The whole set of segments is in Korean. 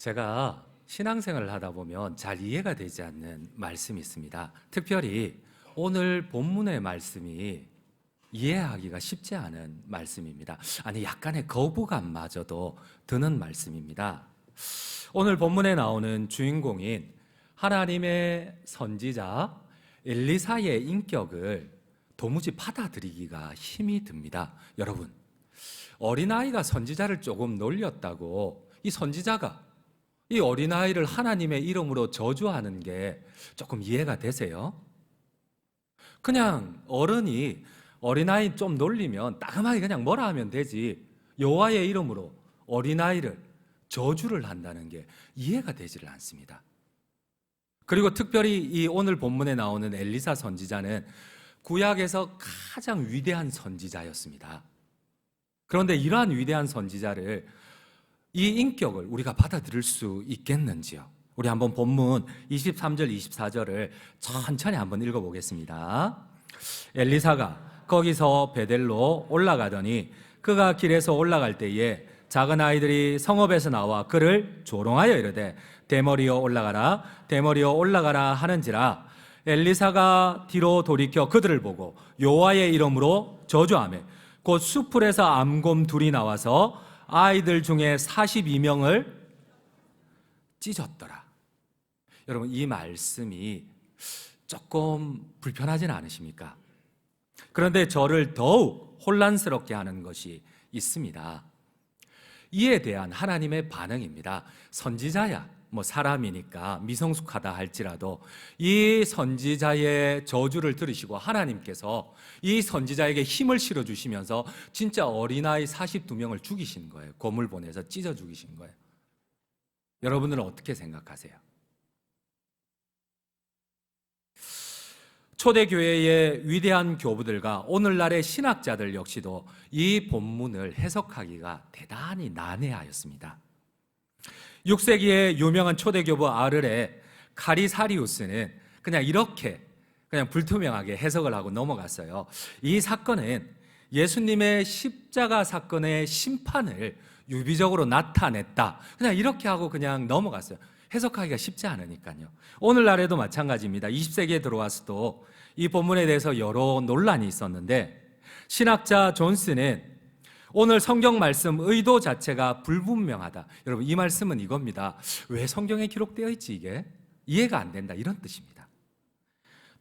제가 신앙생활을 하다 보면 잘 이해가 되지 않는 말씀이 있습니다. 특별히 오늘 본문의 말씀이 이해하기가 쉽지 않은 말씀입니다. 아니, 약간의 거부감마저도 드는 말씀입니다. 오늘 본문에 나오는 주인공인 하나님의 선지자 엘리사의 인격을 도무지 받아들이기가 힘이 듭니다. 여러분, 어린아이가 선지자를 조금 놀렸다고 이 선지자가 이 어린아이를 하나님의 이름으로 저주하는 게 조금 이해가 되세요? 그냥 어른이 어린아이 좀 놀리면 따끔하게 그냥 뭐라 하면 되지 여호와의 이름으로 어린아이를 저주를 한다는 게 이해가 되지를 않습니다. 그리고 특별히 이 오늘 본문에 나오는 엘리사 선지자는 구약에서 가장 위대한 선지자였습니다. 그런데 이러한 위대한 선지자를 이 인격을 우리가 받아들일 수 있겠는지요? 우리 한번 본문 23절, 24절을 천천히 한번 읽어보겠습니다. 엘리사가 거기서 베델로 올라가더니 그가 길에서 올라갈 때에 작은 아이들이 성읍에서 나와 그를 조롱하여 이르되 대머리여 올라가라 대머리여 올라가라 하는지라 엘리사가 뒤로 돌이켜 그들을 보고 여호와의 이름으로 저주하며 곧 수풀에서 암곰 둘이 나와서 아이들 중에 42명을 찢었더라. 여러분 이 말씀이 조금 불편하지는 않으십니까? 그런데 저를 더욱 혼란스럽게 하는 것이 있습니다. 이에 대한 하나님의 반응입니다. 선지자야, 뭐 사람이니까 미성숙하다 할지라도 이 선지자의 저주를 들으시고 하나님께서 이 선지자에게 힘을 실어 주시면서 진짜 어린아이 42명을 죽이신 거예요. 고물 보내서 찢어 죽이신 거예요. 여러분들은 어떻게 생각하세요? 초대교회의 위대한 교부들과 오늘날의 신학자들 역시도 이 본문을 해석하기가 대단히 난해하였습니다. 6세기의 유명한 초대 교부 아르레 카리사리우스는 그냥 이렇게 그냥 불투명하게 해석을 하고 넘어갔어요. 이 사건은 예수님의 십자가 사건의 심판을 유비적으로 나타냈다. 그냥 이렇게 하고 그냥 넘어갔어요. 해석하기가 쉽지 않으니까요. 오늘날에도 마찬가지입니다. 20세기에 들어와서도 이 본문에 대해서 여러 논란이 있었는데 신학자 존스는 오늘 성경 말씀 의도 자체가 불분명하다. 여러분 이 말씀은 이겁니다. 왜 성경에 기록되어 있지 이게? 이해가 안 된다 이런 뜻입니다.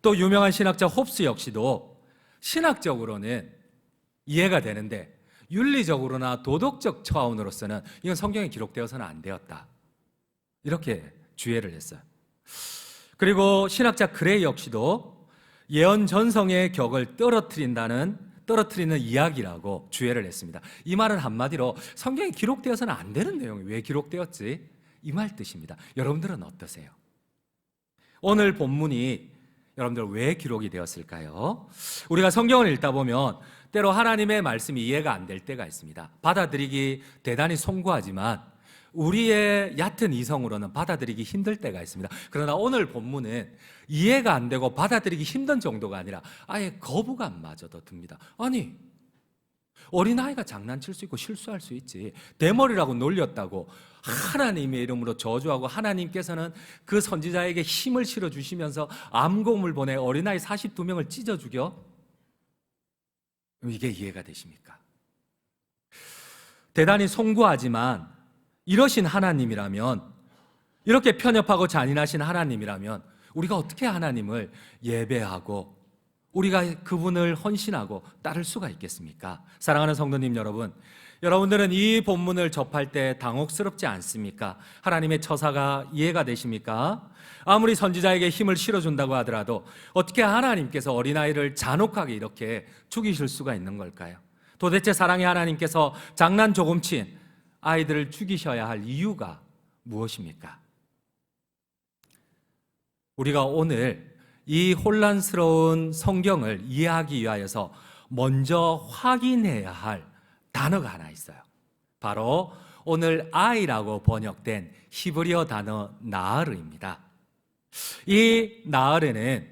또 유명한 신학자 홉스 역시도 신학적으로는 이해가 되는데 윤리적으로나 도덕적 차원으로서는 이건 성경에 기록되어서는 안 되었다. 이렇게 주의를 했어요. 그리고 신학자 그레이 역시도 예언 전성의 격을 떨어뜨린다는 떨어뜨리는 이야기라고 주의를 했습니다. 이 말은 한마디로 성경에 기록되어서는 안 되는 내용이 왜 기록되었지? 이 말 뜻입니다. 여러분들은 어떠세요? 오늘 본문이 여러분들 왜 기록이 되었을까요? 우리가 성경을 읽다 보면 때로 하나님의 말씀이 이해가 안 될 때가 있습니다. 받아들이기 대단히 송구하지만 우리의 얕은 이성으로는 받아들이기 힘들 때가 있습니다. 그러나 오늘 본문은 이해가 안 되고 받아들이기 힘든 정도가 아니라 아예 거부감마저도 듭니다. 아니, 어린아이가 장난칠 수 있고 실수할 수 있지. 대머리라고 놀렸다고 하나님의 이름으로 저주하고 하나님께서는 그 선지자에게 힘을 실어 주시면서 암곰을 보내 어린아이 42명을 찢어 죽여? 이게 이해가 되십니까? 대단히 송구하지만 이러신 하나님이라면 이렇게 편협하고 잔인하신 하나님이라면 우리가 어떻게 하나님을 예배하고 우리가 그분을 헌신하고 따를 수가 있겠습니까? 사랑하는 성도님 여러분, 여러분들은 이 본문을 접할 때 당혹스럽지 않습니까? 하나님의 처사가 이해가 되십니까? 아무리 선지자에게 힘을 실어준다고 하더라도 어떻게 하나님께서 어린아이를 잔혹하게 이렇게 죽이실 수가 있는 걸까요? 도대체 사랑의 하나님께서 장난 조금 친 아이들을 죽이셔야 할 이유가 무엇입니까? 우리가 오늘 이 혼란스러운 성경을 이해하기 위하여서 먼저 확인해야 할 단어가 하나 있어요. 바로 오늘 아이라고 번역된 히브리어 단어 나르입니다. 이 나르는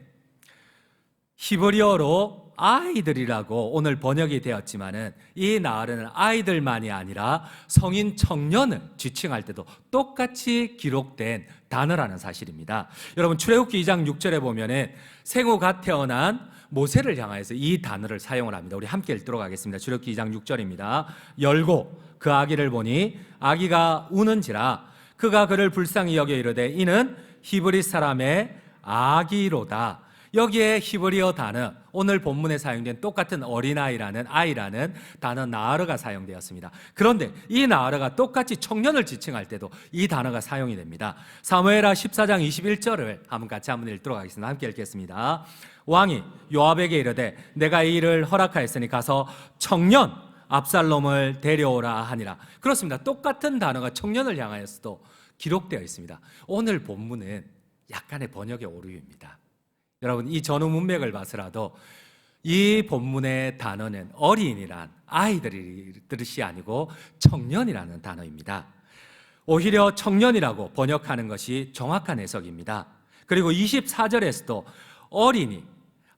히브리어로 아이들이라고 오늘 번역이 되었지만은 이 나으르는 아이들만이 아니라 성인 청년을 지칭할 때도 똑같이 기록된 단어라는 사실입니다. 여러분 출애굽기 2장 6절에 보면은 생후 갓 태어난 모세를 향하여서 이 단어를 사용을 합니다. 우리 함께 읽도록 하겠습니다. 출애굽기 2장 6절입니다. 열고 그 아기를 보니 아기가 우는지라 그가 그를 불쌍히 여겨 이르되 이는 히브리 사람의 아기로다. 여기에 히브리어 단어 오늘 본문에 사용된 똑같은 어린아이라는 아이라는 단어 나르가 사용되었습니다. 그런데 이 나르가 똑같이 청년을 지칭할 때도 이 단어가 사용이 됩니다. 사무엘하 14장 21절을 한번 같이 한번 읽도록 하겠습니다. 함께 읽겠습니다. 왕이 요압에게 이르되 내가 이 일을 허락하였으니 가서 청년 압살롬을 데려오라 하니라. 그렇습니다. 똑같은 단어가 청년을 향하여서도 기록되어 있습니다. 오늘 본문은 약간의 번역의 오류입니다. 여러분 이 전후 문맥을 봐서라도 이 본문의 단어는 어린이란 아이들이 뜻이 아니고 청년이라는 단어입니다. 오히려 청년이라고 번역하는 것이 정확한 해석입니다. 그리고 24절에서도 어린이,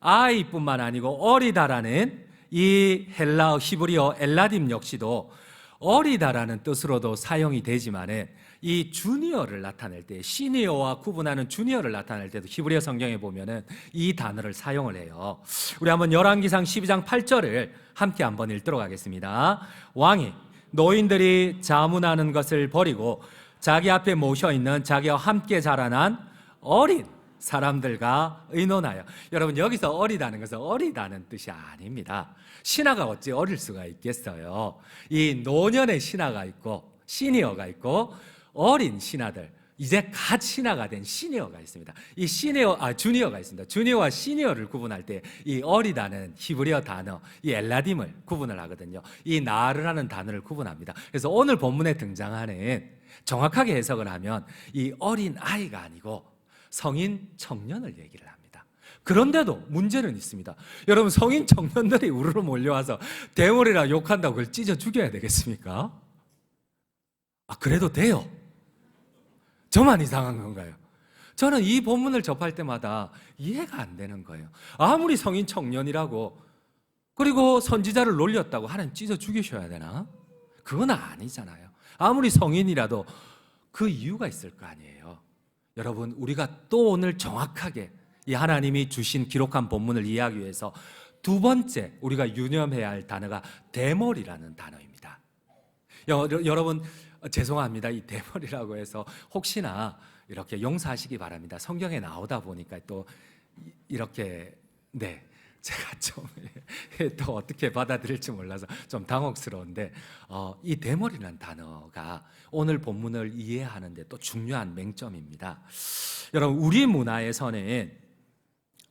아이뿐만 아니고 어리다라는 이 헬라어 히브리어 엘라딤 역시도 어리다라는 뜻으로도 사용이 되지만은 이 주니어를 나타낼 때 시니어와 구분하는 주니어를 나타낼 때도 히브리어 성경에 보면은 이 단어를 사용을 해요. 우리 한번 열왕기상 12장 8절을 함께 한번 읽도록 하겠습니다. 왕이 노인들이 자문하는 것을 버리고 자기 앞에 모셔 있는 자기와 함께 자라난 어린 사람들과 의논하여 여러분 여기서 어리다는 것은 어리다는 뜻이 아닙니다. 신하가 어찌 어릴 수가 있겠어요. 이 노년의 신하가 있고 시니어가 있고 어린 신하들 이제 갓 신하가 된 시니어가 있습니다. 이 시니어 아 주니어가 있습니다. 주니어와 시니어를 구분할 때 이 어리다는 히브리어 단어 이 엘라딤을 구분을 하거든요. 이 나르라는 단어를 구분합니다. 그래서 오늘 본문에 등장하는 정확하게 해석을 하면 이 어린 아이가 아니고 성인 청년을 얘기를 합니다. 그런데도 문제는 있습니다. 여러분 성인 청년들이 우르르 몰려와서 대머리라 욕한다고 그걸 찢어 죽여야 되겠습니까? 아 그래도 돼요. 저만 이상한 건가요? 저는 이 본문을 접할 때마다 이해가 안 되는 거예요. 아무리 성인 청년이라고 그리고 선지자를 놀렸다고 하나님 찢어 죽이셔야 되나? 그건 아니잖아요. 아무리 성인이라도 그 이유가 있을 거 아니에요. 여러분, 우리가 또 오늘 정확하게 이 하나님이 주신 기록한 본문을 이해하기 위해서 두 번째 우리가 유념해야 할 단어가 대머리라는 단어입니다. 여, 여러분, 죄송합니다. 이 대머리라고 해서 혹시나 이렇게 용서하시기 바랍니다. 성경에 나오다 보니까 또 이렇게 네 제가 좀 또 어떻게 받아들일지 몰라서 좀 당혹스러운데 어, 이 대머리라는 단어가 오늘 본문을 이해하는데 또 중요한 맹점입니다. 여러분 우리 문화에서는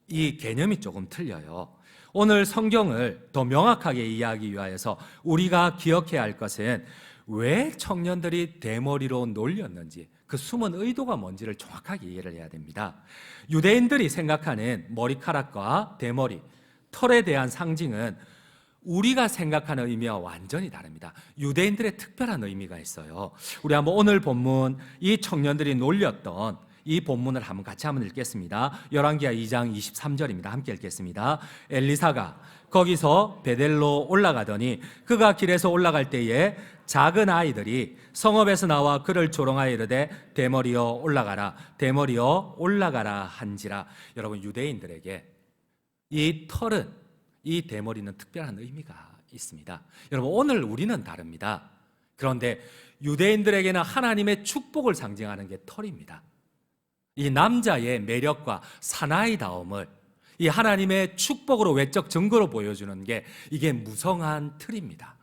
이 개념이 조금 틀려요. 오늘 성경을 더 명확하게 이해하기 위하여서 우리가 기억해야 할 것은 왜 청년들이 대머리로 놀렸는지 그 숨은 의도가 뭔지를 정확하게 이해를 해야 됩니다. 유대인들이 생각하는 머리카락과 대머리, 털에 대한 상징은 우리가 생각하는 의미와 완전히 다릅니다. 유대인들의 특별한 의미가 있어요. 우리 한번 오늘 본문 이 청년들이 놀렸던 이 본문을 한번 같이 한번 읽겠습니다. 열왕기하 2장 23절입니다. 함께 읽겠습니다. 엘리사가 거기서 베델로 올라가더니 그가 길에서 올라갈 때에 작은 아이들이 성읍에서 나와 그를 조롱하여 이르되 대머리여 올라가라 대머리여 올라가라 한지라 여러분 유대인들에게 이 털은 이 대머리는 특별한 의미가 있습니다. 여러분 오늘 우리는 다릅니다. 그런데 유대인들에게는 하나님의 축복을 상징하는 게 털입니다. 이 남자의 매력과 사나이다움을 이 하나님의 축복으로 외적 증거로 보여주는 게 이게 무성한 틀입니다.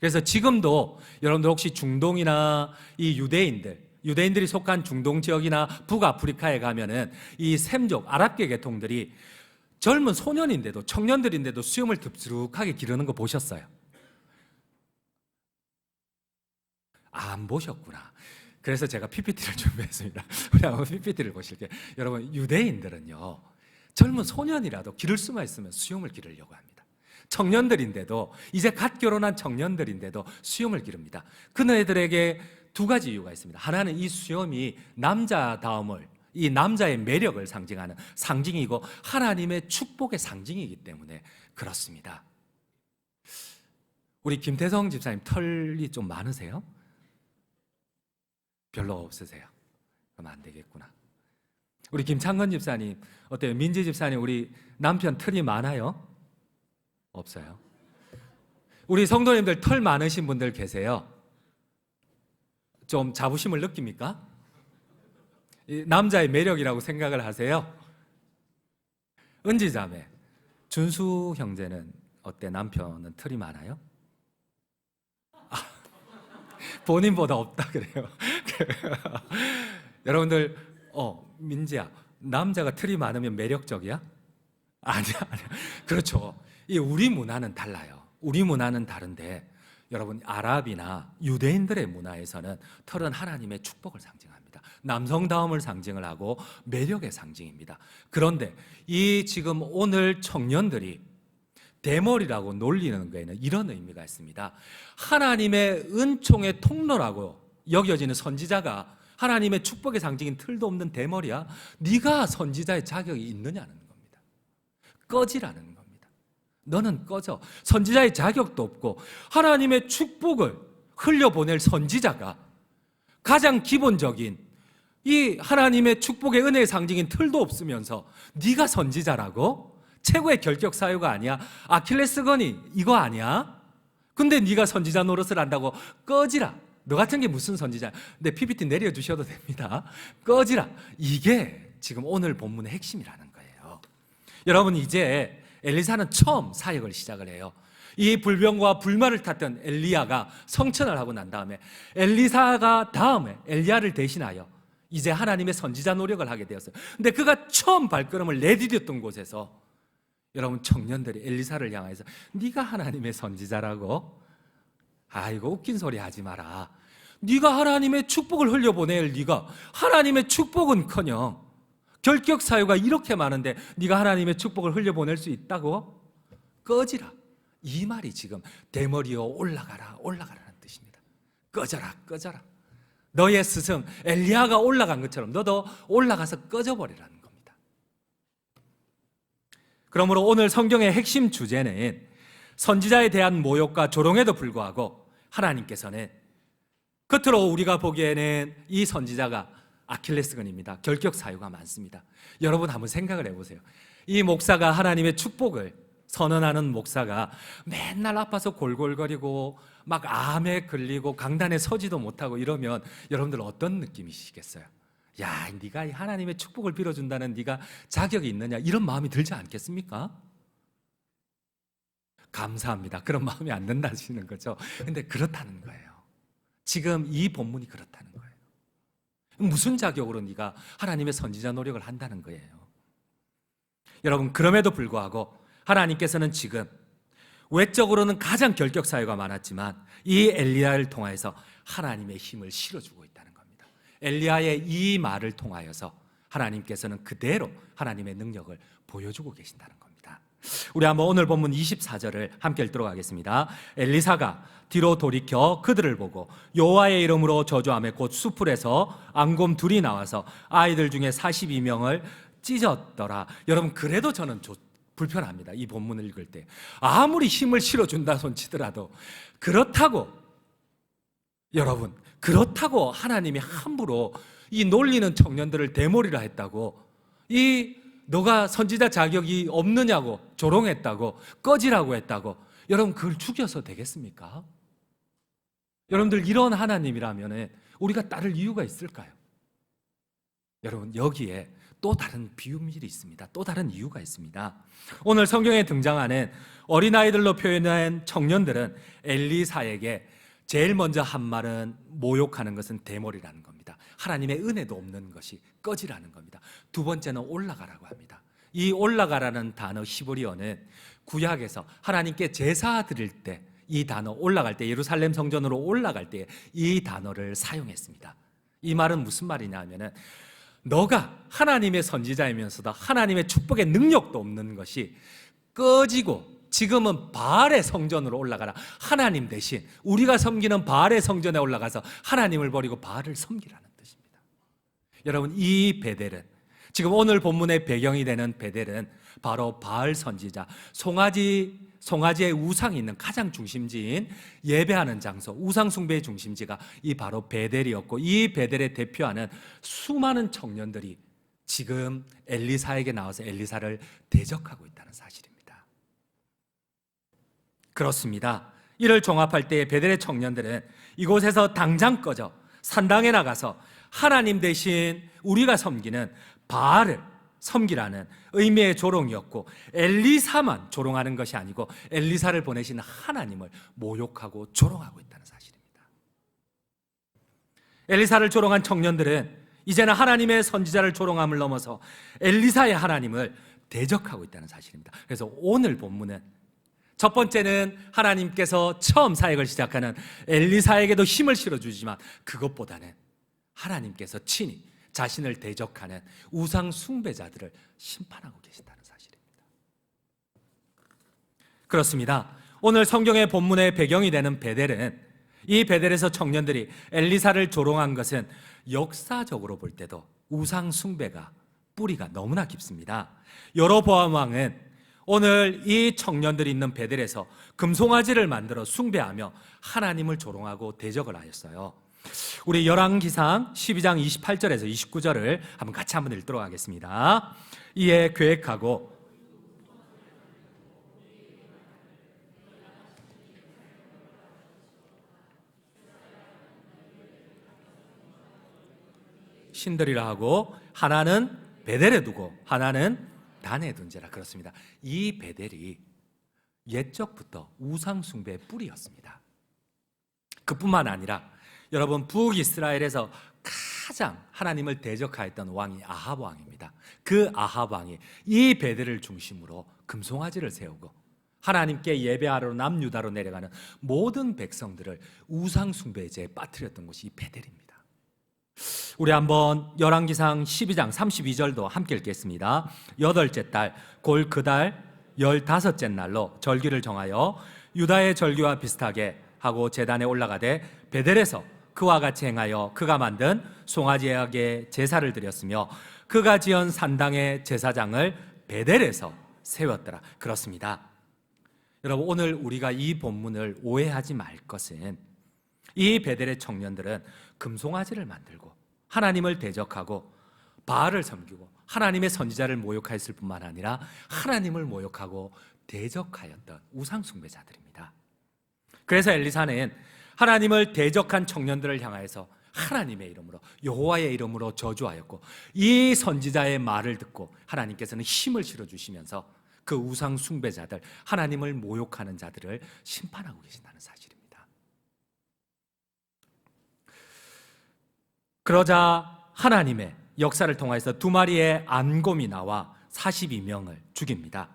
그래서 지금도 여러분들 혹시 중동이나 이 유대인들, 유대인들이 속한 중동 지역이나 북아프리카에 가면은 이 샘족, 아랍계 계통들이 젊은 소년인데도 청년들인데도 수염을 듭스룩하게 기르는 거 보셨어요? 아, 안 보셨구나. 그래서 제가 PPT를 준비했습니다. 우리 한번 PPT를 보실게요. 여러분, 유대인들은요, 젊은 소년이라도 기를 수만 있으면 수염을 기르려고 합니다. 청년들인데도, 이제 갓 결혼한 청년들인데도 수염을 기릅니다. 그네들에게 두 가지 이유가 있습니다. 하나는 이 수염이 남자다움을 이 남자의 매력을 상징하는 상징이고 하나님의 축복의 상징이기 때문에 그렇습니다. 우리 김태성 집사님 털이 좀 많으세요? 별로 없으세요. 그럼 안 되겠구나. 우리 김창건 집사님 어때요? 민지 집사님 우리 남편 털이 많아요? 없어요. 우리 성도님들 털 많으신 분들 계세요? 좀 자부심을 느낍니까? 이 남자의 매력이라고 생각을 하세요? 은지 자매, 준수 형제는 어때? 남편은 털이 많아요? 아, 본인보다 없다 그래요. 여러분들, 어 민지야, 남자가 털이 많으면 매력적이야? 아니야, 아니야. 그렇죠. 이 우리 문화는 달라요. 우리 문화는 다른데 여러분 아랍이나 유대인들의 문화에서는 털은 하나님의 축복을 상징합니다. 남성다움을 상징을 하고 매력의 상징입니다. 그런데 이 지금 오늘 청년들이 대머리라고 놀리는 거에는 이런 의미가 있습니다. 하나님의 은총의 통로라고 여겨지는 선지자가 하나님의 축복의 상징인 틀도 없는 대머리야. 네가 선지자의 자격이 있느냐는 겁니다. 꺼지라는 겁니다. 너는 꺼져. 선지자의 자격도 없고 하나님의 축복을 흘려보낼 선지자가 가장 기본적인 이 하나님의 축복의 은혜의 상징인 틀도 없으면서 네가 선지자라고 최고의 결격 사유가 아니야. 아킬레스건이 이거 아니야? 근데 네가 선지자 노릇을 한다고 꺼지라. 너 같은 게 무슨 선지자? 내 PPT 내려 주셔도 됩니다. 꺼지라. 이게 지금 오늘 본문의 핵심이라는 거예요. 여러분 이제 엘리사는 처음 사역을 시작을 해요. 이 불병과 불만을 탔던 엘리야가 성천을 하고 난 다음에 엘리사가 다음에 엘리야를 대신하여 이제 하나님의 선지자 노력을 하게 되었어요. 근데 그가 처음 발걸음을 내디뎠던 곳에서 여러분 청년들이 엘리사를 향해서 네가 하나님의 선지자라고 아이고 웃긴 소리 하지 마라. 네가 하나님의 축복을 흘려보낼 네가 하나님의 축복은커녕 결격 사유가 이렇게 많은데 네가 하나님의 축복을 흘려보낼 수 있다고 꺼지라. 이 말이 지금 대머리여 올라가라 올라가라는 뜻입니다. 꺼져라 꺼져라. 너의 스승 엘리야가 올라간 것처럼 너도 올라가서 꺼져버리라는 겁니다. 그러므로 오늘 성경의 핵심 주제는 선지자에 대한 모욕과 조롱에도 불구하고 하나님께서는 겉으로 우리가 보기에는 이 선지자가 아킬레스건입니다. 결격 사유가 많습니다. 여러분 한번 생각을 해보세요. 이 목사가 하나님의 축복을 선언하는 목사가 맨날 아파서 골골거리고 막 암에 걸리고 강단에 서지도 못하고 이러면 여러분들 어떤 느낌이시겠어요? 야, 네가 하나님의 축복을 빌어준다는 네가 자격이 있느냐 이런 마음이 들지 않겠습니까? 감사합니다. 그런 마음이 안 든다시는 거죠. 근데 그렇다는 거예요. 지금 이 본문이 그렇다는 거예요. 무슨 자격으로 네가 하나님의 선지자 노력을 한다는 거예요. 여러분 그럼에도 불구하고 하나님께서는 지금 외적으로는 가장 결격 사유가 많았지만 이 엘리야를 통하여서 하나님의 힘을 실어주고 있다는 겁니다. 엘리야의 이 말을 통하여서 하나님께서는 그대로 하나님의 능력을 보여주고 계신다는 겁니다. 우리 한번 오늘 본문 24절을 함께 읽도록 하겠습니다. 엘리사가 뒤로 돌이켜 그들을 보고 여호와의 이름으로 저주하며 곧 수풀에서 앙곰 둘이 나와서 아이들 중에 42명을 찢었더라. 여러분 그래도 저는 좋, 불편합니다. 이 본문을 읽을 때 아무리 힘을 실어준다 손치더라도 그렇다고 여러분 그렇다고 하나님이 함부로 이 놀리는 청년들을 대머리라 했다고 이 너가 선지자 자격이 없느냐고 조롱했다고 꺼지라고 했다고 여러분 그걸 죽여서 되겠습니까? 여러분들 이런 하나님이라면 우리가 따를 이유가 있을까요? 여러분 여기에 또 다른 비유밀이 있습니다. 또 다른 이유가 있습니다. 오늘 성경에 등장하는 어린아이들로 표현한 청년들은 엘리사에게 제일 먼저 한 말은 모욕하는 것은 대머리라는 겁니다. 하나님의 은혜도 없는 것이 꺼지라는 겁니다. 두 번째는 올라가라고 합니다. 이 올라가라는 단어 히브리어는 구약에서 하나님께 제사 드릴 때 이 단어 올라갈 때 예루살렘 성전으로 올라갈 때 이 단어를 사용했습니다. 이 말은 무슨 말이냐 하면은 너가 하나님의 선지자이면서도 하나님의 축복의 능력도 없는 것이 꺼지고 지금은 바알의 성전으로 올라가라. 하나님 대신 우리가 섬기는 바알의 성전에 올라가서 하나님을 버리고 바알을 섬기라는. 여러분 이 베델은 지금 오늘 본문의 배경이 되는 베델은 바로 바알 선지자 송아지 송아지의 우상이 있는 가장 중심지인 예배하는 장소 우상 숭배의 중심지가 이 바로 베델이었고 이 베델에 대표하는 수많은 청년들이 지금 엘리사에게 나와서 엘리사를 대적하고 있다는 사실입니다. 그렇습니다. 이를 종합할 때 베델의 청년들은 이곳에서 당장 꺼져 산당에 나가서 하나님 대신 우리가 섬기는 바알을 섬기라는 의미의 조롱이었고 엘리사만 조롱하는 것이 아니고 엘리사를 보내신 하나님을 모욕하고 조롱하고 있다는 사실입니다. 엘리사를 조롱한 청년들은 이제는 하나님의 선지자를 조롱함을 넘어서 엘리사의 하나님을 대적하고 있다는 사실입니다. 그래서 오늘 본문은 첫 번째는 하나님께서 처음 사역을 시작하는 엘리사에게도 힘을 실어주지만 그것보다는 하나님께서 친히 자신을 대적하는 우상 숭배자들을 심판하고 계신다는 사실입니다. 그렇습니다. 오늘 성경의 본문의 배경이 되는 베델은 이 베델에서 청년들이 엘리사를 조롱한 것은 역사적으로 볼 때도 우상 숭배가 뿌리가 너무나 깊습니다. 여로보암 왕은 오늘 이 청년들이 있는 베델에서 금송아지를 만들어 숭배하며 하나님을 조롱하고 대적을 하였어요. 우리 열왕기상 12장 28절에서 29절을 한번 같이 한번 읽도록 하겠습니다. 이에 계획하고 신들이라 하고 하나는 베델에 두고 하나는 단에 둔지라 그렇습니다. 이 베델이 옛적부터 우상 숭배의 뿌리였습니다. 그뿐만 아니라 여러분 북이스라엘에서 가장 하나님을 대적하였던 왕이 아합 왕입니다. 그 아합 왕이 이 베델을 중심으로 금송아지를 세우고 하나님께 예배하러 남유다로 내려가는 모든 백성들을 우상 숭배에 빠뜨렸던 곳이 이 베델입니다. 우리 한번 열왕기상 12장 32절도 함께 읽겠습니다. 여덟째 달, 골 그 달 열다섯째 날로 절기를 정하여 유다의 절기와 비슷하게 하고 제단에 올라가되 베델에서 그와 같이 행하여 그가 만든 송아지에게 제사를 드렸으며 그가 지은 산당의 제사장을 베델에서 세웠더라. 그렇습니다. 여러분 오늘 우리가 이 본문을 오해하지 말 것은 이 베델의 청년들은 금송아지를 만들고 하나님을 대적하고 바알을 섬기고 하나님의 선지자를 모욕했을 뿐만 아니라 하나님을 모욕하고 대적하였던 우상 숭배자들입니다. 그래서 엘리사는 하나님을 대적한 청년들을 향하여서 하나님의 이름으로 여호와의 이름으로 저주하였고 이 선지자의 말을 듣고 하나님께서는 힘을 실어 주시면서 그 우상 숭배자들 하나님을 모욕하는 자들을 심판하고 계신다는 사실입니다. 그러자 하나님의 역사를 통해서 두 마리의 안곰이 나와 42명을 죽입니다.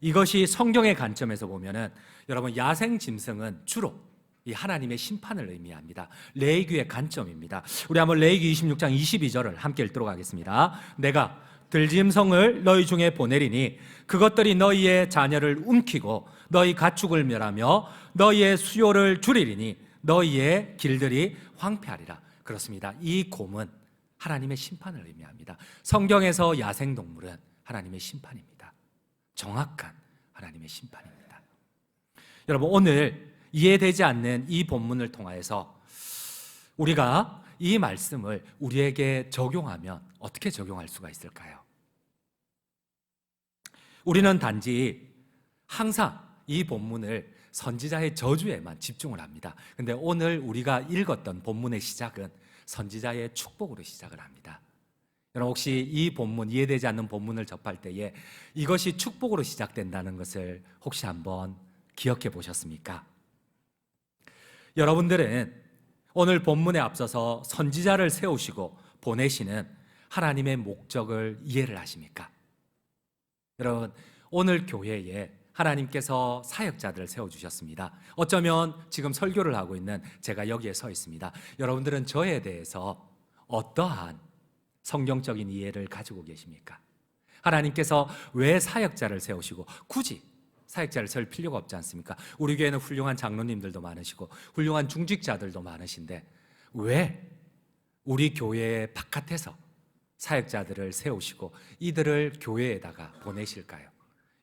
이것이 성경의 관점에서 보면은 여러분 야생 짐승은 주로 이 하나님의 심판을 의미합니다. 레이기의 관점입니다. 우리 한번 레이기 26장 22절을 함께 읽도록 하겠습니다. 내가 들짐승을 너희 중에 보내리니 그것들이 너희의 자녀를 움키고 너희 가축을 멸하며 너희의 수요를 줄이리니 너희의 길들이 황폐하리라. 그렇습니다. 이 곰은 하나님의 심판을 의미합니다. 성경에서 야생 동물은 하나님의 심판입니다. 정확한 하나님의 심판입니다. 여러분 오늘 이해되지 않는 이 본문을 통하여서 우리가 이 말씀을 우리에게 적용하면 어떻게 적용할 수가 있을까요? 우리는 단지 항상 이 본문을 선지자의 저주에만 집중을 합니다. 근데 오늘 우리가 읽었던 본문의 시작은 선지자의 축복으로 시작을 합니다. 여러분 혹시 이 본문 이해되지 않는 본문을 접할 때에 이것이 축복으로 시작된다는 것을 혹시 한번 기억해 보셨습니까? 여러분들은 오늘 본문에 앞서서 선지자를 세우시고 보내시는 하나님의 목적을 이해를 하십니까? 여러분, 오늘 교회에 하나님께서 사역자들을 세워주셨습니다. 어쩌면 지금 설교를 하고 있는 제가 여기에 서 있습니다. 여러분들은 저에 대해서 어떠한 성경적인 이해를 가지고 계십니까? 하나님께서 왜 사역자를 세우시고 굳이 사역자를 세울 필요가 없지 않습니까? 우리 교회는 훌륭한 장로님들도 많으시고 훌륭한 중직자들도 많으신데 왜 우리 교회 바깥에서 사역자들을 세우시고 이들을 교회에다가 보내실까요?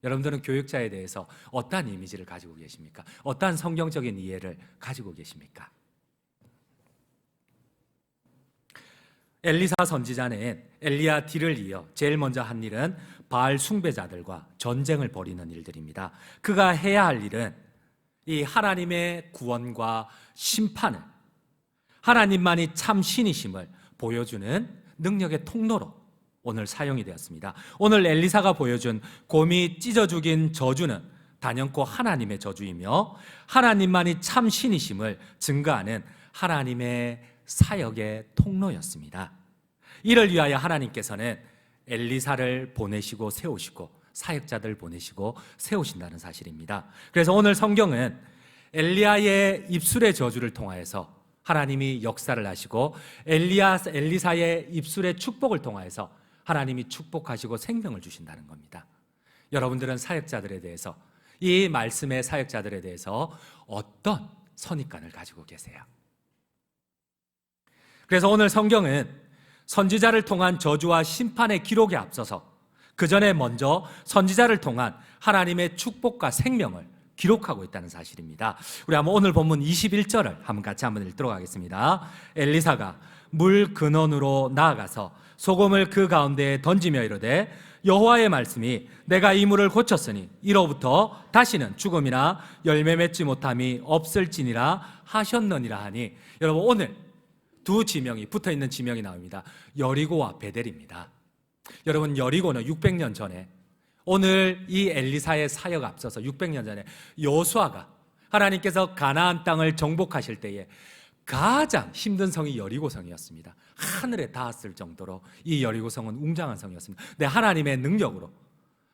여러분들은 교육자에 대해서 어떠한 이미지를 가지고 계십니까? 어떠한 성경적인 이해를 가지고 계십니까? 엘리사 선지자는 엘리야 뒤를 이어 제일 먼저 한 일은 바알 숭배자들과 전쟁을 벌이는 일들입니다. 그가 해야 할 일은 이 하나님의 구원과 심판을 하나님만이 참 신이심을 보여주는 능력의 통로로 오늘 사용이 되었습니다. 오늘 엘리사가 보여준 곰이 찢어 죽인 저주는 단연코 하나님의 저주이며 하나님만이 참 신이심을 증거하는 하나님의 사역의 통로였습니다. 이를 위하여 하나님께서는 엘리사를 보내시고 세우시고 사역자들 보내시고 세우신다는 사실입니다. 그래서 오늘 성경은 엘리야의 입술의 저주를 통하여서 하나님이 역사를 하시고 엘리야 엘리사의 입술의 축복을 통하여서 하나님이 축복하시고 생명을 주신다는 겁니다. 여러분들은 사역자들에 대해서 이 말씀의 사역자들에 대해서 어떤 선입관을 가지고 계세요? 그래서 오늘 성경은 선지자를 통한 저주와 심판의 기록에 앞서서 그 전에 먼저 선지자를 통한 하나님의 축복과 생명을 기록하고 있다는 사실입니다. 우리 한번 오늘 본문 21절을 한번 같이 한번 읽도록 하겠습니다. 엘리사가 물 근원으로 나아가서 소금을 그 가운데에 던지며 이르되 여호와의 말씀이 내가 이 물을 고쳤으니 이로부터 다시는 죽음이나 열매 맺지 못함이 없을지니라 하셨느니라 하니 여러분 오늘 두 지명이 붙어 있는 지명이 나옵니다. 여리고와 베델입니다. 여러분 여리고는 600년 전에 오늘 이 엘리사의 사역 앞서서 600년 전에 여수아가 하나님께서 가나안 땅을 정복하실 때에 가장 힘든 성이 여리고 성이었습니다. 하늘에 닿았을 정도로 이 여리고 성은 웅장한 성이었습니다. 네, 하나님의 능력으로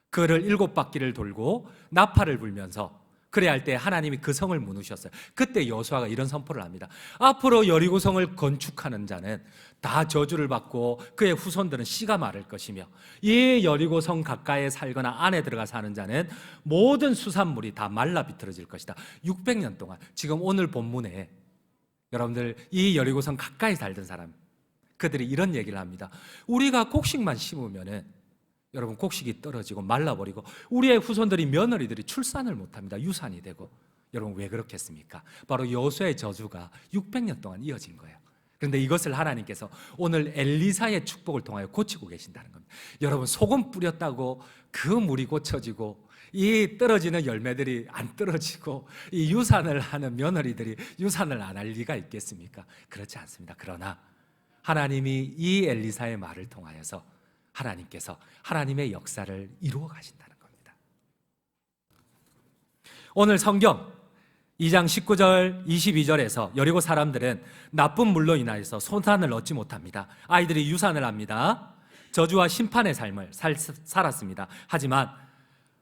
그를 일곱 바퀴를 돌고 나팔을 불면서 그래야 할 때 하나님이 그 성을 무누셨어요. 그때 여수아가 이런 선포를 합니다. 앞으로 여리고 성을 건축하는 자는 다 저주를 받고 그의 후손들은 씨가 마를 것이며 이 여리고 성 가까이에 살거나 안에 들어가 사는 자는 모든 수산물이 다 말라 비틀어질 것이다. 600년 동안 지금 오늘 본문에 여러분들 이 여리고 성 가까이 살던 사람 그들이 이런 얘기를 합니다. 우리가 곡식만 심으면은 여러분 곡식이 떨어지고 말라버리고 우리의 후손들이 며느리들이 출산을 못합니다. 유산이 되고 여러분 왜 그렇겠습니까? 바로 여수의 저주가 600년 동안 이어진 거예요. 그런데 이것을 하나님께서 오늘 엘리사의 축복을 통하여 고치고 계신다는 겁니다. 여러분 소금 뿌렸다고 그 물이 고쳐지고 이 떨어지는 열매들이 안 떨어지고 이 유산을 하는 며느리들이 유산을 안 할 리가 있겠습니까? 그렇지 않습니다. 그러나 하나님이 이 엘리사의 말을 통하여서 하나님께서 하나님의 역사를 이루어 가신다는 겁니다. 오늘 성경 2장 19절 22절에서 여리고 사람들은 나쁜 물로 인하여서 손산을 얻지 못합니다. 아이들이 유산을 합니다. 저주와 심판의 삶을 살, 살았습니다. 하지만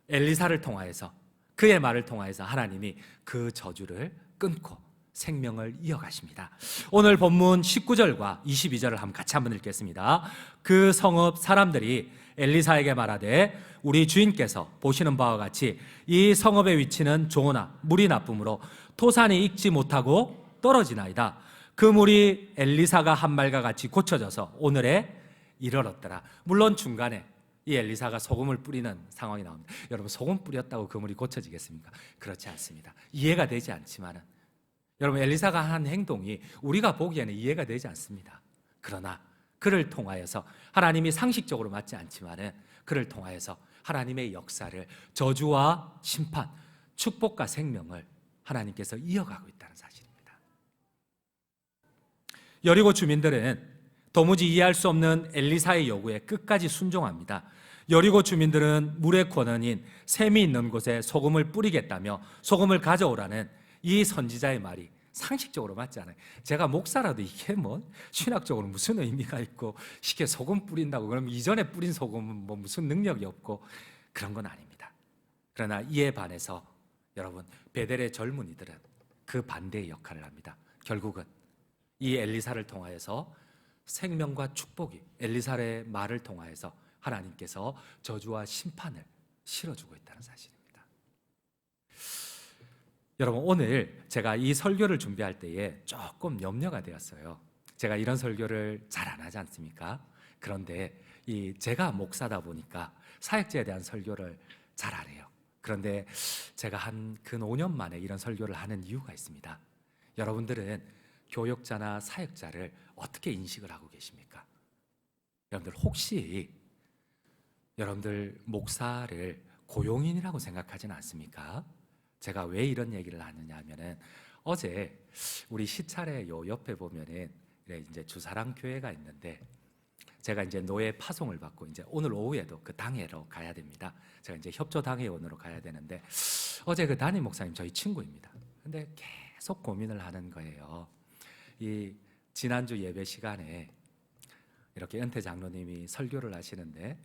엘리사를 통하여서 그의 말을 통하여서 하나님이 그 저주를 끊고 생명을 이어가십니다. 오늘 본문 19절과 22절을 한번 같이 한번 읽겠습니다. 그 성읍 사람들이 엘리사에게 말하되 우리 주인께서 보시는 바와 같이 이 성읍의 위치는 좋으나 물이 나쁨으로 토산이 익지 못하고 떨어지나이다. 그 물이 엘리사가 한 말과 같이 고쳐져서 오늘에 이르렀더라. 물론 중간에 이 엘리사가 소금을 뿌리는 상황이 나옵니다. 여러분 소금 뿌렸다고 그 물이 고쳐지겠습니까? 그렇지 않습니다. 이해가 되지 않지만은 여러분 엘리사가 한 행동이 우리가 보기에는 이해가 되지 않습니다. 그러나 그를 통하여서 하나님이 상식적으로 맞지 않지만은 그를 통하여서 하나님의 역사를 저주와 심판, 축복과 생명을 하나님께서 이어가고 있다는 사실입니다. 여리고 주민들은 도무지 이해할 수 없는 엘리사의 요구에 끝까지 순종합니다. 여리고 주민들은 물의 권원인 샘이 있는 곳에 소금을 뿌리겠다며 소금을 가져오라는 이 선지자의 말이 상식적으로 맞지 않아요. 제가 목사라도 이게 뭐 신학적으로 무슨 의미가 있고 쉽게 소금 뿌린다고 그럼 이전에 뿌린 소금은 뭐 무슨 능력이 없고 그런 건 아닙니다. 그러나 이에 반해서 여러분 베델의 젊은이들은 그 반대의 역할을 합니다. 결국은 이 엘리사를 통하여서 생명과 축복이 엘리사의 말을 통하여서 하나님께서 저주와 심판을 실어주고 있다는 사실입니다. 여러분 오늘 제가 이 설교를 준비할 때에 조금 염려가 되었어요. 제가 이런 설교를 잘 안 하지 않습니까? 그런데 이 제가 목사다 보니까 사역자에 대한 설교를 잘 안 해요. 그런데 제가 한 근 5년 만에 이런 설교를 하는 이유가 있습니다. 여러분들은 교역자나 사역자를 어떻게 인식을 하고 계십니까? 여러분들 혹시 여러분들 목사를 고용인이라고 생각하지는 않습니까? 제가 왜 이런 얘기를 하느냐 하면은 어제 우리 시찰의 요 옆에 보면은 이제 주사랑 교회가 있는데 제가 이제 노예 파송을 받고 이제 오늘 오후에도 그 당회로 가야 됩니다. 제가 이제 협조 당회원으로 가야 되는데 어제 그 담임 목사님 저희 친구입니다. 근데 계속 고민을 하는 거예요. 이 지난주 예배 시간에 이렇게 은퇴 장로님이 설교를 하시는데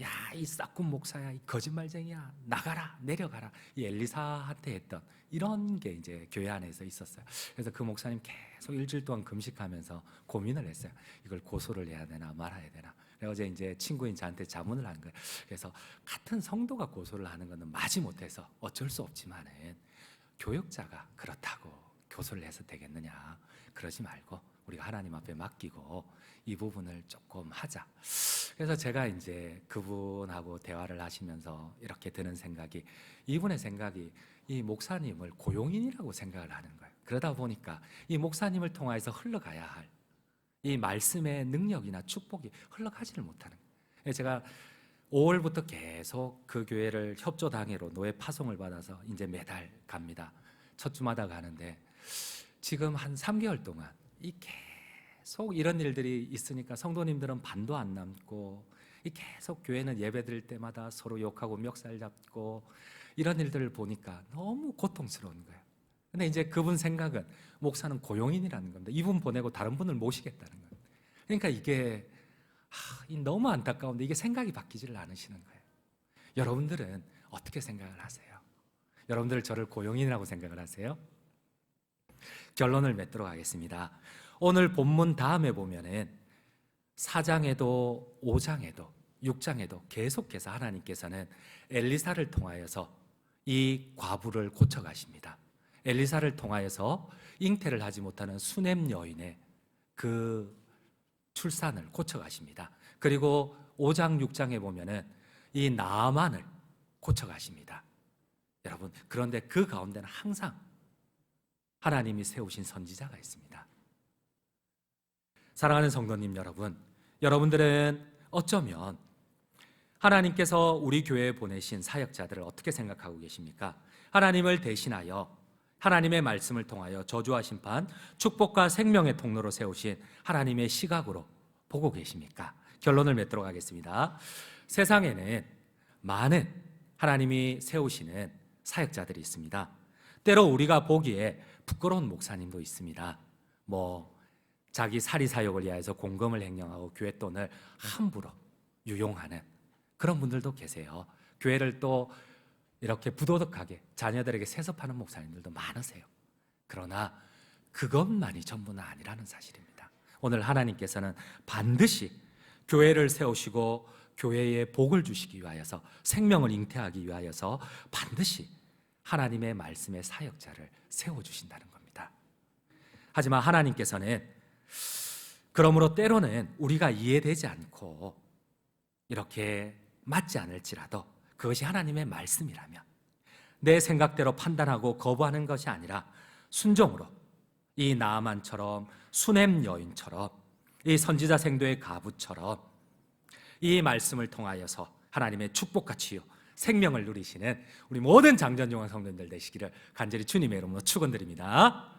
야 이 싹군 목사야 이 거짓말쟁이야 나가라 내려가라 이 엘리사한테 했던 이런 게 이제 교회 안에서 있었어요. 그래서 그 목사님 계속 일주일 동안 금식하면서 고민을 했어요. 이걸 고소를 해야 되나 말아야 되나. 어제 이제 친구인 저한테 자문을 한 거예요. 그래서 같은 성도가 고소를 하는 것은 마지 못해서 어쩔 수 없지만은 교역자가 그렇다고 교소를 해서 되겠느냐 그러지 말고 우리가 하나님 앞에 맡기고 이 부분을 조금 하자. 그래서 제가 이제 그분하고 대화를 하시면서 이렇게 드는 생각이 이분의 생각이 이 목사님을 고용인이라고 생각을 하는 거예요. 그러다 보니까 이 목사님을 통하여서 흘러가야 할 이 말씀의 능력이나 축복이 흘러가지를 못하는 거예요. 제가 5월부터 계속 그 교회를 협조 당회로 노예 파송을 받아서 이제 매달 갑니다. 첫 주마다 가는데 지금 한 3개월 동안 이 계속 이런 일들이 있으니까 성도님들은 반도 안 남고 이 계속 교회는 예배 드릴 때마다 서로 욕하고 멱살 잡고 이런 일들을 보니까 너무 고통스러운 거예요. 근데 이제 그분 생각은 목사는 고용인이라는 겁니다. 이분 보내고 다른 분을 모시겠다는 거예요. 그러니까 이게 하, 이 너무 안타까운데 이게 생각이 바뀌지를 않으시는 거예요. 여러분들은 어떻게 생각을 하세요? 여러분들 저를 고용인이라고 생각을 하세요? 결론을 맺도록 하겠습니다. 오늘 본문 다음에 보면은 4장에도 5장에도 6장에도 계속해서 하나님께서는 엘리사를 통하여서 이 과부를 고쳐 가십니다. 엘리사를 통하여서 잉태를 하지 못하는 수냄 여인의 그 출산을 고쳐 가십니다. 그리고 5장 6장에 보면은 이 나만을 고쳐 가십니다. 여러분, 그런데 그 가운데는 항상 하나님이 세우신 선지자가 있습니다. 사랑하는 성도님 여러분, 여러분들은 어쩌면 하나님께서 우리 교회에 보내신 사역자들을 어떻게 생각하고 계십니까? 하나님을 대신하여 하나님의 말씀을 통하여 저주와 심판, 축복과 생명의 통로로 세우신 하나님의 시각으로 보고 계십니까? 결론을 맺도록 하겠습니다. 세상에는 많은 하나님이 세우시는 사역자들이 있습니다. 때로 우리가 보기에 부끄러운 목사님도 있습니다. 뭐 자기 사리 사역을 위하여서 공금을 횡령하고 교회 돈을 함부로 유용하는 그런 분들도 계세요. 교회를 또 이렇게 부도덕하게 자녀들에게 세습하는 목사님들도 많으세요. 그러나 그것만이 전부는 아니라는 사실입니다. 오늘 하나님께서는 반드시 교회를 세우시고 교회에 복을 주시기 위하여서 생명을 잉태하기 위하여서 반드시 하나님의 말씀의 사역자를 세워 주신다는 겁니다. 하지만 하나님께서는 그러므로 때로는 우리가 이해되지 않고 이렇게 맞지 않을지라도 그것이 하나님의 말씀이라면 내 생각대로 판단하고 거부하는 것이 아니라 순종으로 이 나만처럼 수냄 여인처럼 이 선지자 생도의 가부처럼 이 말씀을 통하여서 하나님의 치유 생명을 누리시는 우리 모든 장전용한 성도들 되시기를 간절히 주님의 이름으로 축원드립니다.